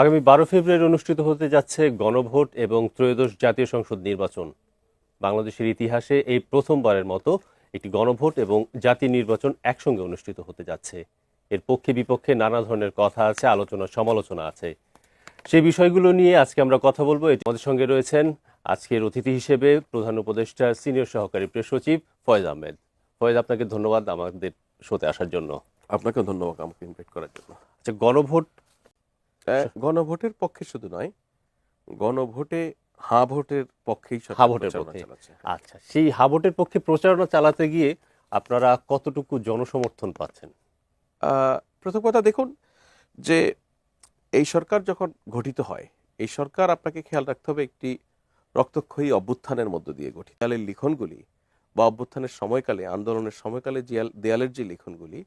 আগামী বারো ফেব্রুয়ারি অনুষ্ঠিত হতে যাচ্ছে গণভোট এবং ত্রয়োদশ জাতীয় সংসদ নির্বাচন। বাংলাদেশের ইতিহাসে এই প্রথমবারের মতো একটি গণভোট এবং জাতীয় নির্বাচন একসঙ্গে অনুষ্ঠিত হতে যাচ্ছে। এর পক্ষে বিপক্ষে নানা ধরনের কথা আছে আলোচনা সমালোচনা আছে। সেই বিষয়গুলো নিয়ে আজকে আমরা কথা বলব। আমাদের সঙ্গে রয়েছেন আজকের অতিথি হিসেবে প্রধান উপদেষ্টা সিনিয়র সহকারী প্রেস সচিব ফয়েজ আহমেদ। ফয়েজ আপনাকে ধন্যবাদ আমাদের শোতে আসার জন্য। আপনাকে ধন্যবাদ আমাকে ইনভাইট করার জন্য। আচ্ছা গণভোট গণভোটের পক্ষে শুধু নয় গণভোটে হা ভোটের পক্ষেই হা ভোটের পক্ষে। আচ্ছা সেই হাবটের পক্ষে প্রচারণা চালাতে গিয়ে আপনারা কতটুকু জনসমর্থন পাচ্ছেন? প্রথম কথা দেখুন যে এই সরকার যখন গঠিত হয় এই সরকার আপনাকে খেয়াল রাখতে হবে একটি রক্তক্ষয়ী অভ্যুত্থানের মধ্য দিয়ে গঠিত। দেয়ালের লিখনগুলি বা অভ্যুত্থানের সময়কালে আন্দোলনের সময়কালে দেয়ালের যে লিখনগুলি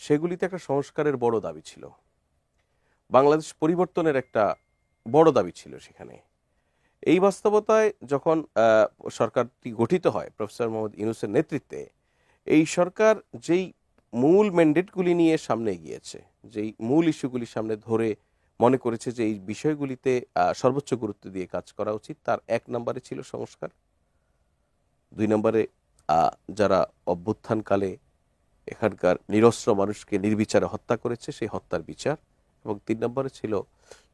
সেগুলিতে একটা সংস্কারের বড় দাবি ছিল। বাংলাদেশ পরিবর্তনের একটা বড় দাবি ছিল সেখানে। এই বাস্তবতায় যখন সরকারটি গঠিত হয় প্রফেসর মোহাম্মদ ইউনুসের নেতৃত্বে, এই সরকার যেই মূল ম্যান্ডেটগুলি নিয়ে সামনে এগিয়েছে, যেই মূল ইস্যুগুলি সামনে ধরে মনে করেছে যে এই বিষয়গুলিতে সর্বোচ্চ গুরুত্ব দিয়ে কাজ করা উচিত, তার এক নম্বরে ছিল সংস্কার। দুই নম্বরে যারা অভ্যুত্থানকালে এখানকার নিরস্ত্র মানুষকে নির্বিচারে হত্যা করেছে, সেই হত্যার বিচার। এবং তিন নম্বরে ছিল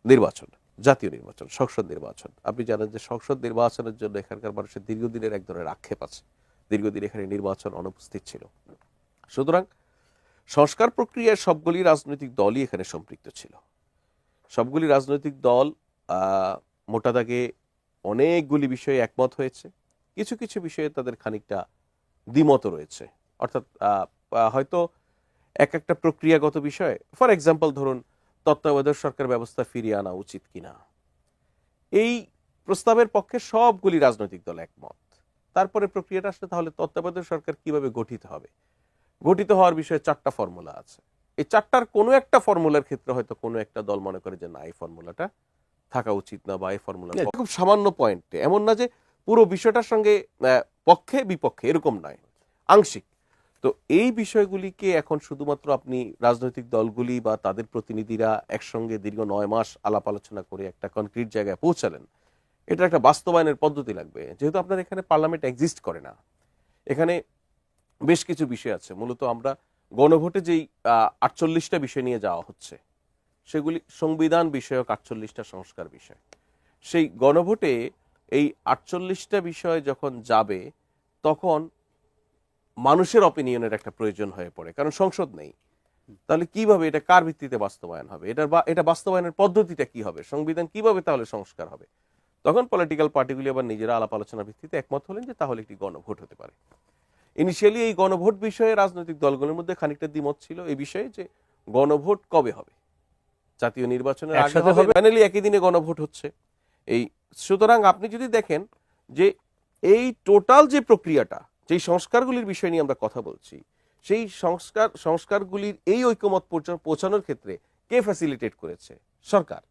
নির্বাচন, জাতীয় নির্বাচন, সংসদ নির্বাচন। আপনি জানেন যে সংসদ নির্বাচনের জন্য এখানকার মানুষের দীর্ঘদিনের এক ধরনের আক্ষেপ আছে। দীর্ঘদিন এখানে নির্বাচন অনুপস্থিত ছিল। সুতরাং সংস্কার প্রক্রিয়ায় সবগুলি রাজনৈতিক দলই এখানে সম্পৃক্ত ছিল। সবগুলি রাজনৈতিক দল মোটা দাগে অনেকগুলি বিষয়ে একমত হয়েছে। কিছু কিছু বিষয়ে তাদের খানিকটা দ্বিমত রয়েছে। অর্থাৎ হয়তো এক একটা প্রক্রিয়াগত বিষয়ে, ফর এক্সাম্পল ধরুন তত্ত্বাবধায়ক সরকার ব্যবস্থা ফিরিয়ে আনা উচিত কিনা? এই প্রস্তাবের পক্ষে সবগুলি রাজনৈতিক দল একমত। তারপরে প্রক্রিয়াটা আসলে তাহলে তত্ত্বাবধায়ক সরকার কীভাবে গঠিত হবে? গঠিত হওয়ার বিষয়ে চারটা ফর্মুলা আছে। এই চারটার কোনো একটা ফর্মুলার ক্ষেত্রে হয়তো কোনো একটা দল মনে করে যে না এই ফর্মুলাটা থাকা উচিত না বা এই ফর্মুলা। খুব সামান্য পয়েন্টে। এমন না যে পুরো বিষয়টার সঙ্গে পক্ষে বিপক্ষে এরকম নয়। আংশিক। তো এই বিষয়গুলিকে এখন শুধুমাত্র আপনি রাজনৈতিক দলগুলি বা তাদের প্রতিনিধিরা একসঙ্গে দীর্ঘ নয় মাস আলাপ আলোচনা করে একটা কনক্রিট জায়গায় পৌঁছালেন, এটা একটা বাস্তবায়নের পদ্ধতি লাগবে। যেহেতু আপনার এখানে পার্লামেন্ট এক্সিস্ট করে না, এখানে বেশ কিছু বিষয় আছে। মূলত আমরা গণভোটে যেই আটচল্লিশটা বিষয় নিয়ে যাওয়া হচ্ছে, সেগুলি সংবিধান বিষয়ক আটচল্লিশটা সংস্কার বিষয়। সেই গণভোটে এই আটচল্লিশটা বিষয় যখন যাবে, তখন মানুষের অপিনিয়নের একটা প্রয়োজন হয়ে পড়ে কারণ সংসদ নেই। তাহলে কীভাবে এটা কার ভিত্তিতে বাস্তবায়ন হবে? এটার বা এটা বাস্তবায়নের পদ্ধতিটা কি হবে? সংবিধান কীভাবে তাহলে সংস্কার হবে? তখন পলিটিক্যাল পার্টিগুলি আবার নিজেরা আলাপ আলোচনার ভিত্তিতে একমত হলেন যে তাহলে একটি গণভোট হতে পারে। ইনিশিয়ালি এই গণভোট বিষয়ে রাজনৈতিক দলগুলোর মধ্যে খানিকটা দ্বিমত ছিল এই বিষয়ে যে গণভোট কবে হবে? জাতীয় নির্বাচনের আগে হবে হবে? ফাইনালি একই দিনে গণভোট হচ্ছে। এই সুতরাং আপনি যদি দেখেন যে এই টোটাল যে প্রক্রিয়াটা যেই সংস্কারগুলির বিষয় নিয়ে আমরা কথা বলছি সেই সংস্কার সংস্কারগুলির এই ঐক্যমত পৌঁছানোর ক্ষেত্রে কে ফ্যাসিলিটেট করেছে? সরকার।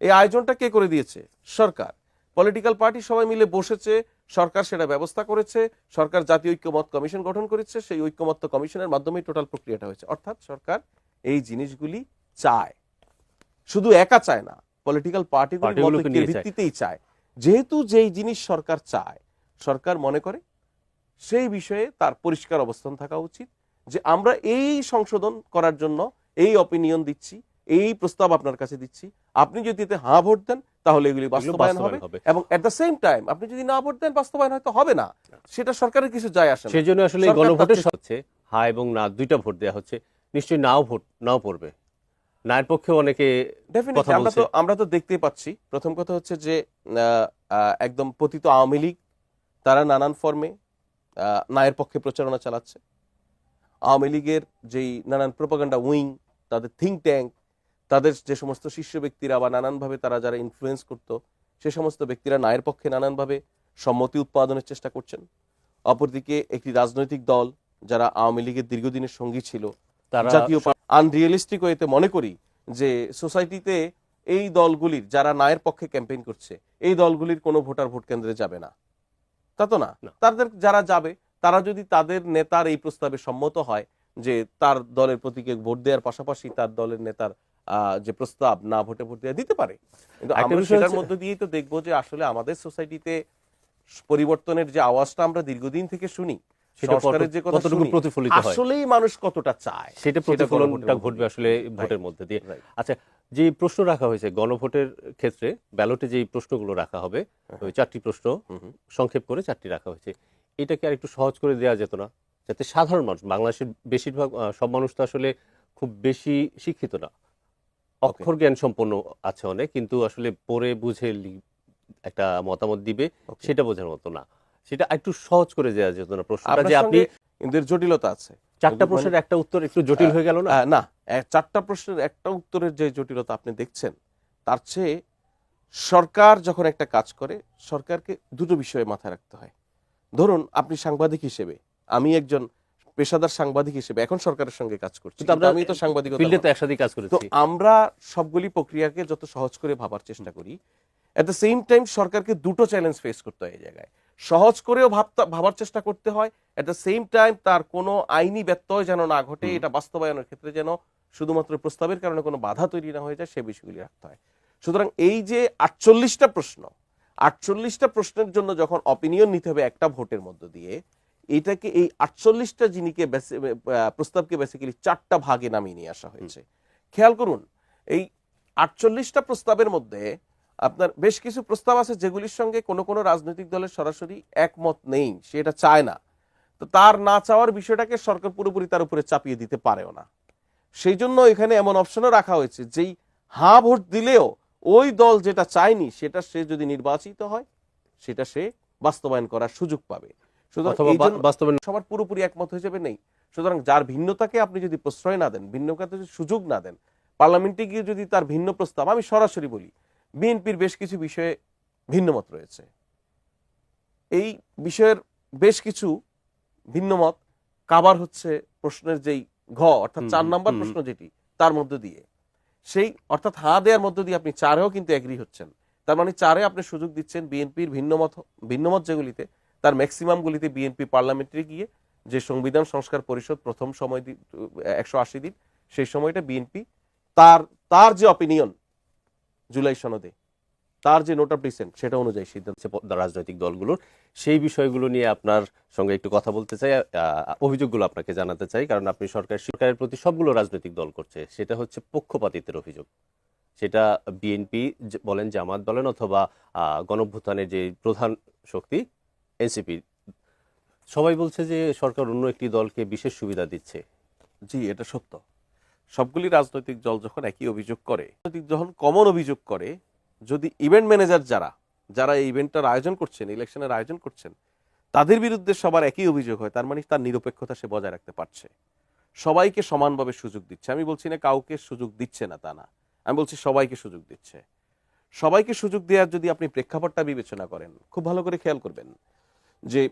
এই আয়োজনটা কে করে দিয়েছে? সরকার। পলিটিক্যাল পার্টি সবাই মিলে বসেছে সরকার সেটা ব্যবস্থা করেছে সরকার জাতীয় ঐক্যমত কমিশন গঠন করেছে সেই ঐক্যমত্য কমিশনের মাধ্যমে টোটাল প্রক্রিয়াটা হয়েছে। অর্থাৎ সরকার এই জিনিসগুলি চায়। শুধু একা চায় না পলিটিক্যাল পার্টিগুলি পার্টিগুলোকে নিয়ে ভিত্তিতেই চায়। যেহেতু যেই জিনিস সরকার চায় সরকার মনে করে সেই বিষয়ে তার পরিষ্কার অবস্থান থাকা উচিত যে আমরা এই সংশোধন করার জন্য এই অপিনিয়ন দিচ্ছি এই প্রস্তাব আপনার কাছে দিচ্ছি। আপনি যদি এতে হ্যাঁ ভোট দেন তাহলে এগুলি বাস্তবায়ন হবে এবং এট দ্য সেম টাইম আপনি যদি না ভোট দেন বাস্তবায়ন হয়তো হবে না। সেটা সরকারের কিছু যায় আসে সেই জন্য আসলে গণভোটের হচ্ছে হা এবং না দুইটা ভোট দেওয়া হচ্ছে। নিশ্চয়ই নাও ভোট নাও পড়বে। নায়ের পক্ষে অনেকে আমরা তো আমরা তো দেখতেই পাচ্ছি। প্রথম কথা হচ্ছে যে একদম পতিত আওয়ামী লীগ তারা নানান ফর্মে নায়ের পক্ষে প্রচারণা চালাচ্ছে। আওয়ামী লীগের যেই নানান প্রোপাগান্ডা উইং তাদের থিঙ্ক ট্যাঙ্ক তাদের যে সমস্ত শীর্ষ ব্যক্তিরা বা নানানভাবে তারা যারা ইনফ্লুয়েন্স করতো সে সমস্ত ব্যক্তিরা নায়ের পক্ষে নানানভাবে সম্মতি উৎপাদনের চেষ্টা করছেন। অপরদিকে একটি রাজনৈতিক দল যারা আওয়ামী লীগের দীর্ঘদিনের সঙ্গী ছিল তারা জাতীয় আনরিয়েলিস্টিক ওয়েতে মনে করি যে সোসাইটিতে এই দলগুলির যারা নায়ের পক্ষে ক্যাম্পেইন করছে এই দলগুলির কোনো ভোটার ভোট কেন্দ্রে যাবে না। তা তো না। তাদের যারা যাবে তারা যদি তাদের নেতার এই প্রস্তাবে সম্মত হয় যে তার দলের প্রতীকে ভোট দেওয়ার পাশাপাশি তার দলের নেতার আহ, যে প্রস্তাব না ভোটে ভোট দেওয়া দিতে পারে কিন্তু আমরা সেটার মধ্যে দিয়েই তো দেখব যে আসলে আমাদের সোসাইটিতে পরিবর্তনের যে আওয়াজটা আমরা দীর্ঘদিন থেকে শুনি সংস্কারের যে কথা কতটুকু শুনি, প্রতিফলিত হয়? আসলেই মানুষ কতটা চায় সেটা গণভোটের প্রতিফলনটা মধ্যে ঘটবে আসলে ভোটের মধ্যে দিয়ে। আচ্ছা যে প্রশ্ন রাখা হয়েছে গণভোটের ক্ষেত্রে ব্যালটে যে প্রশ্নগুলো রাখা হবে ওই চারটি প্রশ্ন হুম। সংক্ষেপ করে চারটি রাখা হয়েছে। এটাকে আর একটু সহজ করে দেওয়া যেত না যাতে সাধারণ মানুষ বাংলাদেশের বেশিরভাগ সব মানুষ তো আসলে খুব বেশি শিক্ষিত না। অক্ষর জ্ঞান সম্পন্ন আছে অনেক কিন্তু আসলে পড়ে বুঝে একটা মতামত দিবে সেটা বোঝার মতো না। সেটা একটু সহজ করে দেওয়া যেত না প্রশ্নটা যে আপনি এর জটিলতা আছে। চারটা মানে- প্রশ্নের একটা উত্তর একটু জটিল হয়ে গেল না? না চারটা প্রশ্নের একটা উত্তরের যে জটিলতা আপনি দেখছেন তার চেয়ে সরকার যখন একটা কাজ করে সরকারকে দুটো বিষয়ে মাথায় রাখতে হয়। ধরুন আপনি সাংবাদিক হিসেবে আমি একজন পেশাদার সাংবাদিক হিসেবে এখন সরকারের সঙ্গে কাজ করছি আমি তো সাংবাদিক তো একসাথে কাজ তো করেছি। আমরা সবগুলি প্রক্রিয়াকে যত সহজ করে ভাবার চেষ্টা করি এট দ্য সেম টাইম সরকারকে দুটো চ্যালেঞ্জ ফেস করতে হয় এই জায়গায়। সহজ করেও ভাবতে ভাবার চেষ্টা করতে হয়। এট দ্য সেম টাইম তার কোনো আইনি ব্যত্যয় যেন না ঘটে এটা বাস্তবায়নের ক্ষেত্রে যেন শুধুমাত্র প্রস্তাবের কারণে কোনো বাধা তৈরি না হয়ে যায় সে বিষয়গুলি রাখতে হয়। সুতরাং এই যে আটচল্লিশটা প্রশ্ন আটচল্লিশটা প্রশ্নের জন্য যখন অপিনিয়ন নিতে হবে একটা ভোটের মধ্য দিয়ে এটাকে এই আটচল্লিশটা জিনিকে বেসি- প্রস্তাবকে বেসিক্যালি চারটা ভাগে নামিয়ে নিয়ে আসা হয়েছে। খেয়াল করুন এই আটচল্লিশটা প্রস্তাবের মধ্যে আপনার বেশ কিছু প্রস্তাব আছে যেগুলির সঙ্গে কোনো কোনো রাজনৈতিক দলের সরাসরি একমত নেই সেটা চায় না। তো তার না চাওয়ার বিষয়টাকে সরকার পুরোপুরি তার উপরে চাপিয়ে দিতে পারেও না। সেই জন্য এখানে এমন অপশনও রাখা হয়েছে যেই হা ভোট দিলেও ওই দল যেটা চায়নি সেটা সে যদি নির্বাচিত হয় সেটা সে বাস্তবায়ন করার সুযোগ পাবে। সবার পুরোপুরি একমত হয়ে যাবে নেই। সুতরাং যার ভিন্নতাকে আপনি যদি প্রশ্রয় না দেন ভিন্নতাকে সুযোগ না দেন পার্লামেন্টে গিয়ে যদি তার ভিন্ন প্রস্তাব আমি সরাসরি বলি বিএনপির বেশ কিছু বিষয়ে ভিন্নমত রয়েছে। এই বিষয়ের বেশ কিছু ভিন্নমত কাবার হচ্ছে প্রশ্নের যেই ঘ অর্থাৎ চার নাম্বার প্রশ্ন যেটি তার মধ্য দিয়ে। সেই অর্থাৎ হা দেওয়ার মধ্য দিয়ে আপনি চারেও কিন্তু এগ্রি হচ্ছেন। তার মানে চারে আপনি সুযোগ দিচ্ছেন বিএনপির ভিন্নমত ভিন্নমত যেগুলিতে তার ম্যাক্সিমাম গুলিতে বিএনপি পার্লামেন্টে গিয়ে যে সংবিধান সংস্কার পরিষদ প্রথম সময় একশো আশি দিন সেই সময়টা বিএনপি তার তার যে অপিনিয়ন জুলাই সনদে। তার যে নোট অফ ডিসেন্ট সেটা অনুযায়ী সিদ্ধান্ত রাজনৈতিক দলগুলোর। সেই বিষয়গুলো নিয়ে আপনার সঙ্গে একটু কথা বলতে চাই অভিযোগগুলো আপনাকে জানাতে চাই কারণ আপনি সরকার সরকারের প্রতি সবগুলো রাজনৈতিক দল করছে। সেটা হচ্ছে পক্ষপাতিত্বের অভিযোগ। সেটা বিএনপি বলেন জামাত বলেন অথবা আহ, গণঅভ্যুত্থানের যে প্রধান শক্তি এনসিপি। সবাই বলছে যে সরকার অন্য একটি দলকে বিশেষ সুবিধা দিচ্ছে। জি এটা সত্য। সবগুলি রাজনৈতিক দল যখন একই অভিযোগ করে, রাজনৈতিক যখন কমন অভিযোগ করে, যদি ইভেন্ট ম্যানেজার যারা যারা এই ইভেন্টটার আয়োজন করছেন ইলেকশনের আয়োজন করছেন, তাদের বিরুদ্ধে সবার একই অভিযোগ হয়, তার মানে তার নিরপেক্ষতা সে বজায় রাখতে পারছে। সবাইকে সমানভাবে সুযোগ দিচ্ছে। আমি বলছি না কাউকে সুযোগ দিচ্ছে না তা না। আমি বলছি সবাইকে সুযোগ দিচ্ছে। সবাইকে সুযোগ দেওয়ার যদি আপনি প্রেক্ষাপটটা বিবেচনা করেন, খুব ভালো করে খেয়াল করবেন যে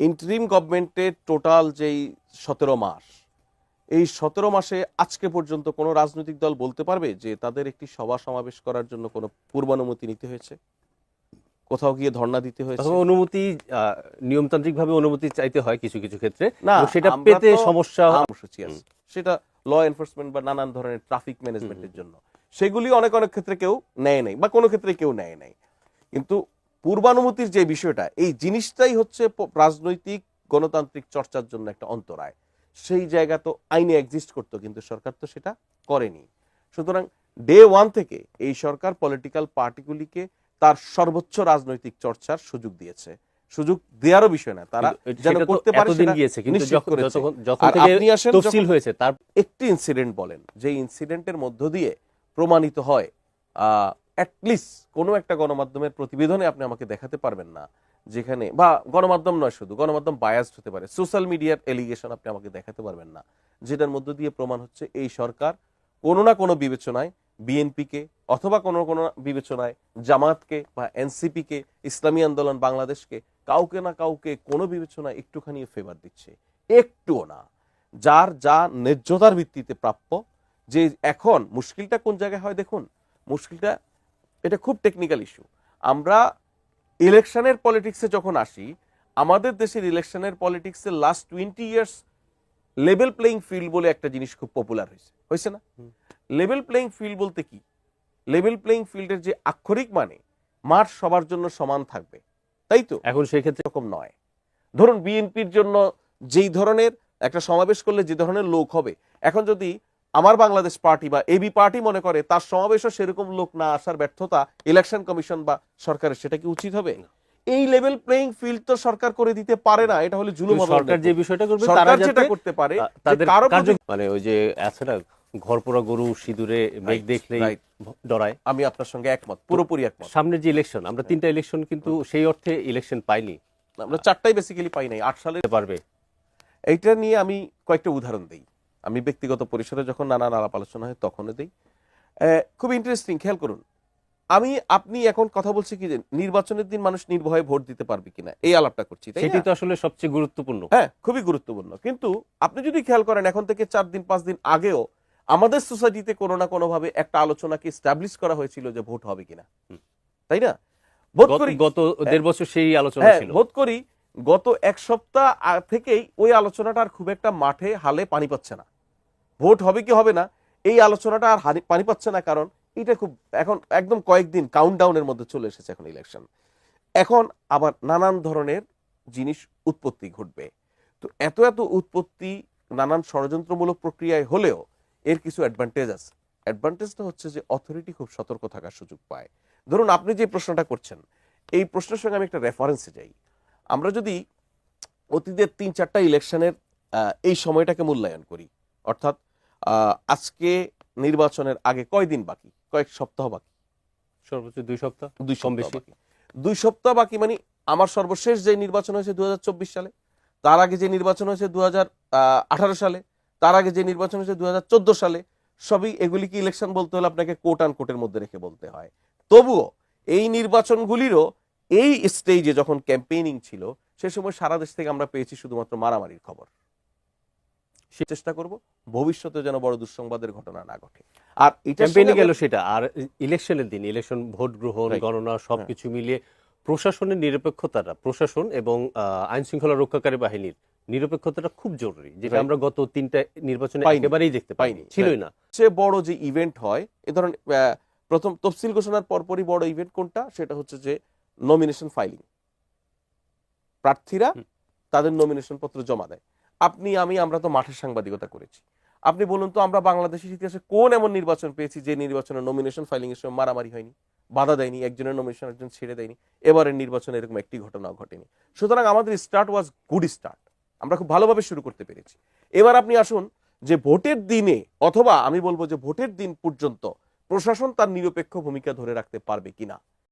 ইন্টারিম গভর্নমেন্টের টোটাল যেই সতেরো মাস এই সতেরো মাসে আজকে পর্যন্ত কোনো রাজনৈতিক দল বলতে পারবে যে তাদের একটি সভা সমাবেশ করার জন্য কোনো পূর্বানুমতি নিতে হয়েছে? কোথাও গিয়ে ধর্ণা দিতে হয়েছে? অনুমতি নিয়মতান্ত্রিক ভাবে অনুমতি চাইতে হয় কিছু কিছু ক্ষেত্রে। না সেটা পেতে সমস্যা কর্মসূচি আছে সেটা ল এনফোর্সমেন্ট বা নানান ধরনের ট্রাফিক ম্যানেজমেন্টের জন্য। সেগুলি অনেক অনেক ক্ষেত্রে কেউ নেয় নাই বা কোনো ক্ষেত্রে কেউ নেয় নাই। কিন্তু পূর্বানুমতির যে বিষয়টা এই জিনিসটাই হচ্ছে রাজনৈতিক গণতান্ত্রিক চর্চার জন্য একটা অন্তরায়। সেই জায়গা তো আইনে এক্সিস্ট করতো কিন্তু সরকার তো সেটা করেনি। সুতরাং ডে ওয়ান থেকে এই সরকার পলিটিক্যাল পার্টিগুলিকে তার সর্বোচ্চ রাজনৈতিক চর্চার সুযোগ দিয়েছে। সুযোগ দেওয়ারও বিষয় না তারা যেন করতে পারে গিয়েছে কিন্তু যখন করেছে। যতক্ষণ যখন আর থেকে আপনি আসেন তফসিল হয়েছে তার একটি ইনসিডেন্ট বলেন যে ইনসিডেন্টের মধ্য দিয়ে প্রমাণিত হয় অ্যাটলিস্ট কোনো একটা গণমাধ্যমের প্রতিবেদনে আপনি আমাকে দেখাতে পারবেন না। যেখানে বা গণমাধ্যম নয় শুধু, গণমাধ্যম বায়াসড হতে পারে। সোশ্যাল মিডিয়ার এলিগেশন আপনি আমাকে দেখাতে পারবেন না। যেটার মধ্য দিয়ে প্রমাণ হচ্ছে এই সরকার কোনো না কোনো বিবেচনায় বিএনপিকে অথবা কোনো কোনো বিবেচনায় জামাতকে বা এনসিপিকে ইসলামী আন্দোলন বাংলাদেশকে কাউকে না কাউকে কোনো বিবেচনায় একটুখানি ফেভার দিচ্ছে। একটুও না। যার যা ন্যায্যতার ভিত্তিতে প্রাপ্য, যে এখন, মুশকিলটা কোন জায়গায় হয় দেখুন, মুশকিলটা, এটা খুব টেকনিক্যাল ইস্যু আমরা ইলেকশনের পলিটিক্সে যখন আসি আমাদের দেশের ইলেকশনের পলিটিক্সে last twenty years level playing field বলে একটা জিনিস খুব পপুলার হয়েছে। হয়েছে না? লেভেল প্লেইং ফিল্ড বলতে কি? লেভেল প্লেইং ফিল্ডের যে আক্ষরিক মানে মাঠ সবার জন্য সমান থাকবে। তাই তো? এখন সেই ক্ষেত্রে এরকম নয়। ধরুন বিএনপির জন্য যেই ধরনের একটা সমাবেশ করলে যে ধরনের লোক হবে এখন যদি আমার বাংলাদেশ পার্টি বা এবি পার্টি মনে করে তার সমাবেশও সেরকম লোক না আসার ব্যর্থতা ইলেকশন কমিশন বা সরকারের সেটা কি উচিত হবে? এই লেভেল প্লেইং ফিল্ড তো সরকার করে দিতে পারে না এটা হলে জুলুম সরকার যে বিষয়টা করবে তারা যেটা করতে পারে তাদের কারও কার্য মানে ওই যে আছে না ঘরপোড়া গরু সিঁদুরে মেঘ দেখলেই ডরায়। আমি আপনার সঙ্গে একমত পুরোপুরি একমত। সামনে যে ইলেকশন আমরা তিনটা ইলেকশন কিন্তু সেই অর্থে ইলেকশন পাইনি। আমরা চারটাই বেসিক্যালি পাই নাই আট সালে পারবে। এইটা নিয়ে আমি কয়েকটা উদাহরণ দিই। আমি ব্যক্তিগত পরিসরে যখন নানান আলাপ আলোচনা হয় তখনও দিই। খুব ইন্টারেস্টিং খেয়াল করুন। আমি আপনি এখন কথা বলছি কি যে নির্বাচনের দিন মানুষ নির্ভয়ে ভোট দিতে পারবে কিনা এই আলাপটা করছি সেটি তো আসলে সবচেয়ে গুরুত্বপূর্ণ। হ্যাঁ খুবই গুরুত্বপূর্ণ। কিন্তু আপনি যদি খেয়াল করেন এখন থেকে চার দিন পাঁচ দিন আগেও আমাদের সোসাইটিতে কোনো না কোনোভাবে একটা আলোচনাকে স্টাবলিশ করা হয়েছিল যে ভোট হবে কিনা। তাই না? বোধ গত- করি গত দেড় বছর সেই আলোচনা হ্যাঁ ছিল। বোধ করি গত এক সপ্তাহ থেকেই ওই আলোচনাটা আর খুব একটা মাঠে হালে পানি পাচ্ছে না। ভোট হবে কি হবে না, এই আলোচনাটা আর পানি পাচ্ছে না, কারণ এটা খুব এখন একদম কয়েকদিন কাউন্টডাউনের মধ্যে চলে এসেছে এখন ইলেকশন এখন আবার নানান ধরনের জিনিস উৎপত্তি ঘটবে। তো এত এত উৎপত্তি নানান ষড়যন্ত্রমূলক প্রক্রিয়ায় হলেও এর কিছু অ্যাডভান্টেজ আছে। অ্যাডভান্টেজটা হচ্ছে যে অথরিটি খুব সতর্ক থাকার সুযোগ পায়। ধরুন আপনি যে প্রশ্নটা করছেন, এই প্রশ্নের সঙ্গে আমি একটা রেফারেন্সে যাই। আমরা যদি অতীতের তিন চারটা ইলেকশনের এই সময়টাকে মূল্যায়ন করি অর্থাৎ আজকে নির্বাচনের আগে কয়দিন বাকি? কয়েক সপ্তাহ বাকি? সর্বোচ্চ দুই সপ্তাহ? দুই সপ্তাহ বাকি। দুই সপ্তাহ বাকি মানে আমার সর্বশেষ যে নির্বাচন হয়েছে দুহাজার চব্বিশ সালে তার আগে যে নির্বাচন হয়েছে দুহাজার আঠারো সালে তার আগে যে নির্বাচন হয়েছে দুহাজার চোদ্দ সালে সবই এগুলি কি ইলেকশন বলতে হলে আপনাকে কোট আন কোটের মধ্যে রেখে বলতে হয়। তবুও এই নির্বাচনগুলিরও এই স্টেজে যখন ক্যাম্পেইনিং ছিল সে সময় সারা দেশ থেকে আমরা পেয়েছি শুধুমাত্র মারামারির খবর। সে চেষ্টা করব ভবিষ্যতে যেন বড় দুঃসংবাদের ঘটনা না ঘটে। আর ক্যাম্পেইনে গেল সেটা। আর ইলেকশনের দিন ইলেকশন ভোট গ্রহণ. গণনা সবকিছু মিলিয়ে প্রশাসনের নিরপেক্ষতাটা প্রশাসন এবং আইন শৃঙ্খলা রক্ষাকারী বাহিনীর নিরপেক্ষতাটা খুব জরুরি যেটা আমরা গত তিনটা নির্বাচনে একেবারেই দেখতে পাইনি। ছিলই না। সে বড় যে ইভেন্ট হয় এ ধরনের প্রথম তফসিল ঘোষণার পরপরই বড় ইভেন্ট কোনটা? সেটা হচ্ছে যে নমিনেশন ফাইলিং প্রার্থীরা তাদের নমিনেশন পত্র জমা দেয়। আপনি, আমি, আমরা তো মাঠের সাংবাদিকতা করেছি। আপনি বলুন তো, আমরা বাংলাদেশের ইতিহাসে কোন এমন নির্বাচন পেয়েছি যে নির্বাচনে নমিনেশন ফাইলিং এর সময় মারামারি হয়নি, বাধা দেয়নি, একজনের নমিনেশন একজন ছেড়ে দেয়নি, এবারের নির্বাচনে এরকম একটি ঘটনাও ঘটেনি। সুতরাং আমাদের স্টার্ট ওয়াজ গুড স্টার্ট আমরা খুব ভালোভাবে শুরু করতে পেরেছি। এবার আপনি আসুন যে ভোটের দিনে, অথবা আমি বলব যে ভোটের দিন পর্যন্ত প্রশাসন তার নিরপেক্ষ ভূমিকা ধরে রাখতে পারবে কিনা।